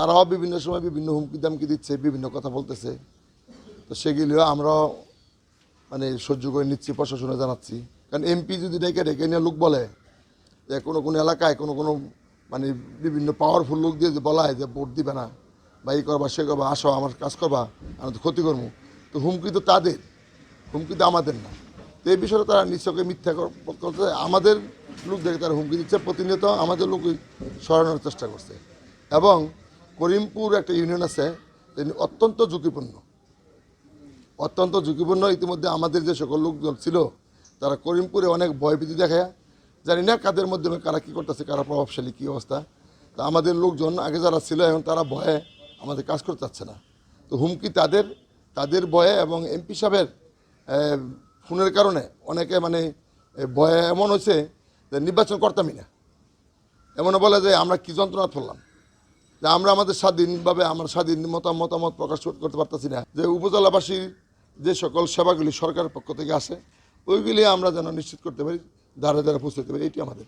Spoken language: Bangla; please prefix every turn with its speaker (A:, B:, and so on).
A: তারাও বিভিন্ন সময় বিভিন্ন হুমকি দামকি দিচ্ছে, বিভিন্ন কথা বলতেছে। তো সেগুলিও আমরাও মানে সহ্য করে নিচ্ছি, প্রশাসনে জানাচ্ছি। কারণ এমপি যদি ডেকে ডেকে নিয়ে লোক বলে যে কোনো কোনো এলাকায় কোনো কোনো মানে বিভিন্ন পাওয়ারফুল লোক দিয়ে যে বলা হয় যে ভোট দিবে না, বা এই করবা, সে করবা, আসো, আমার কাজ করবা আমি তো ক্ষতি করব। তো হুমকি তো তাদের, হুমকি তো আমাদের না। তো এই বিষয়ে তারা নিশ্চয়ই মিথ্যা কর- করতে আমাদের লোক দেখে তারা হুমকি দিচ্ছে, প্রতিনিয়ত আমাদের লোকই সরানোর চেষ্টা করছে। এবং করিমপুর একটা ইউনিয়ন আছে অত্যন্ত ঝুঁকিপূর্ণ। অত্যন্ত ঝুঁকিপূর্ণ। ইতিমধ্যে আমাদের যে সকল লোকজন ছিল, তারা করিমপুরে অনেক ভয়ভীতি দেখায়। জানি না কাদের মাধ্যমে কারা কী করতেছে, কারা প্রভাবশালী, কী অবস্থা। তা আমাদের লোকজন, আগে যারা ছিল এখন তারা ভয়ে আমাদের কাজ করতে চাচ্ছে না। তো হুমকি তাদের তাদের ভয়ে এবং এমপি সাহেবের ফোনের কারণে অনেকে মানে ভয়ে এমন হয়েছে যে নির্বাচন করতামই না এমনও বলে যে আমরা কী যন্ত্রণা ফেললাম যে আমরা আমাদের স্বাধীনভাবে আমার স্বাধীন মতামত প্রকাশ করতে পারতেছি না। যে উপজেলাবাসীর যে সকল সেবাগুলি সরকারের পক্ষ থেকে আসে, ওইগুলি আমরা যেন নিশ্চিত করতে পারি দ্বারা দ্বারা পৌঁছতে পারি এটি আমাদের।